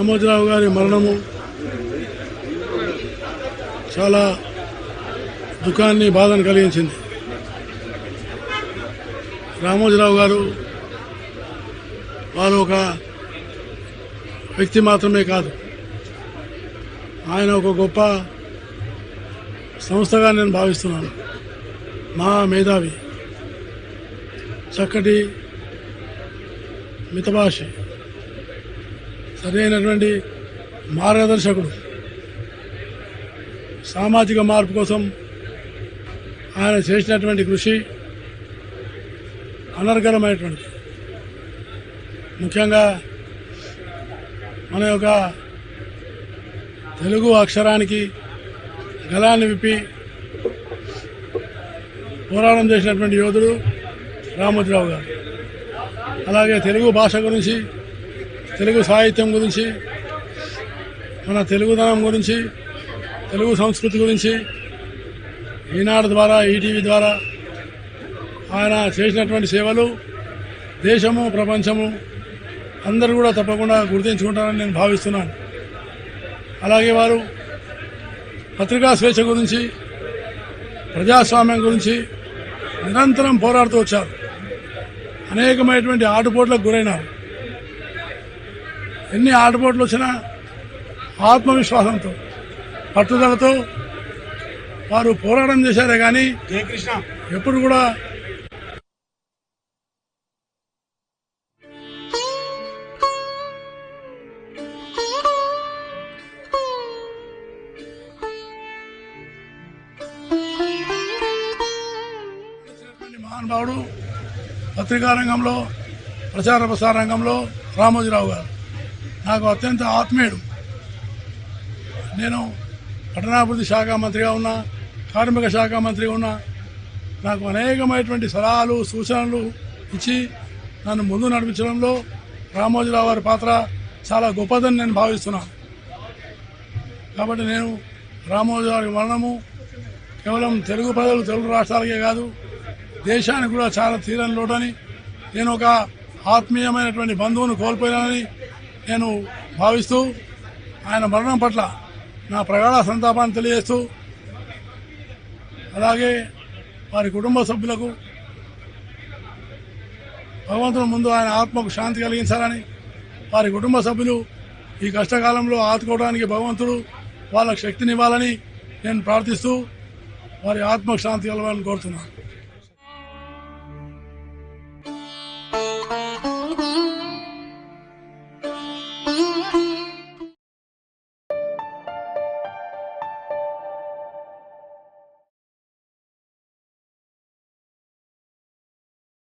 రామోజీరావు గారి మరణము చాలా దుఃఖాన్ని బాధను కలిగించింది. రామోజీరావు గారు వారు ఒక వ్యక్తి మాత్రమే కాదు. ఆయన ఒక గొప్ప సంస్థగా నేను భావిస్తున్నాను. మా మేధావి చక్కటి మితభాషి. సరైనటువంటి మార్గదర్శకుడు. సామాజిక మార్పు కోసం ఆయన చేసినటువంటి కృషి అనర్గళమైనటువంటి ముఖ్యంగా మన యొక్క తెలుగు అక్షరానికి గలాన్ని విప్పి పోరాటం చేసినటువంటి యోధుడు రామోజీరావు గారు. అలాగే తెలుగు భాష గురించి తెలుగు సాహిత్యం గురించి మన తెలుగుదనం గురించి తెలుగు సంస్కృతి గురించి ఈనాడు ద్వారా ఈటీవీ ద్వారా ఆయన చేసినటువంటి సేవలు దేశము ప్రపంచము అందరూ కూడా తప్పకుండా గుర్తించుకుంటారని నేను భావిస్తున్నాను. అలాగే వారు పత్రికా స్వేచ్ఛ గురించి ప్రజాస్వామ్యం గురించి నిరంతరం పోరాడుతూ వచ్చారు. అనేకమైనటువంటి ఆటుపోట్లకు గురైనారు. ఎన్ని ఆటుపోట్లు వచ్చినా ఆత్మవిశ్వాసంతో పట్టుదలతో వారు పోరాటం చేశారే కానీ జయకృష్ణ ఎప్పుడు కూడా మహానుభావుడు పత్రికా రంగంలో ప్రచార ప్రసార రంగంలో రామోజీరావు గారు. నాకు అత్యంత ఆత్మీయుడు. నేను పట్టణాభివృద్ధి శాఖ మంత్రిగా ఉన్నా కార్మిక శాఖ మంత్రిగా ఉన్నా నాకు అనేకమైనటువంటి సలహాలు సూచనలు ఇచ్చి నన్ను ముందు నడిపించడంలో రామోజీరావు వారి పాత్ర చాలా గొప్పదని నేను భావిస్తున్నాను. కాబట్టి నేను రామోజీ గారి మరణము కేవలం తెలుగు ప్రజలు తెలుగు రాష్ట్రాలకే కాదు దేశానికి కూడా చాలా తీరని లోటని నేను ఒక ఆత్మీయమైనటువంటి బంధువును కోల్పోయానని నేను భావిస్తూ ఆయన మరణం పట్ల నా ప్రగాఢ సంతాపాన్ని తెలియజేస్తూ అలాగే వారి కుటుంబ సభ్యులకు భగవంతుని ముందు ఆయన ఆత్మకు శాంతి కలిగించాలని వారి కుటుంబ సభ్యులు ఈ కష్టకాలంలో ఆదుకోవడానికి భగవంతుడు వాళ్ళకు శక్తినివ్వాలని నేను ప్రార్థిస్తూ వారి ఆత్మకు శాంతి కలవాలని కోరుతున్నాను.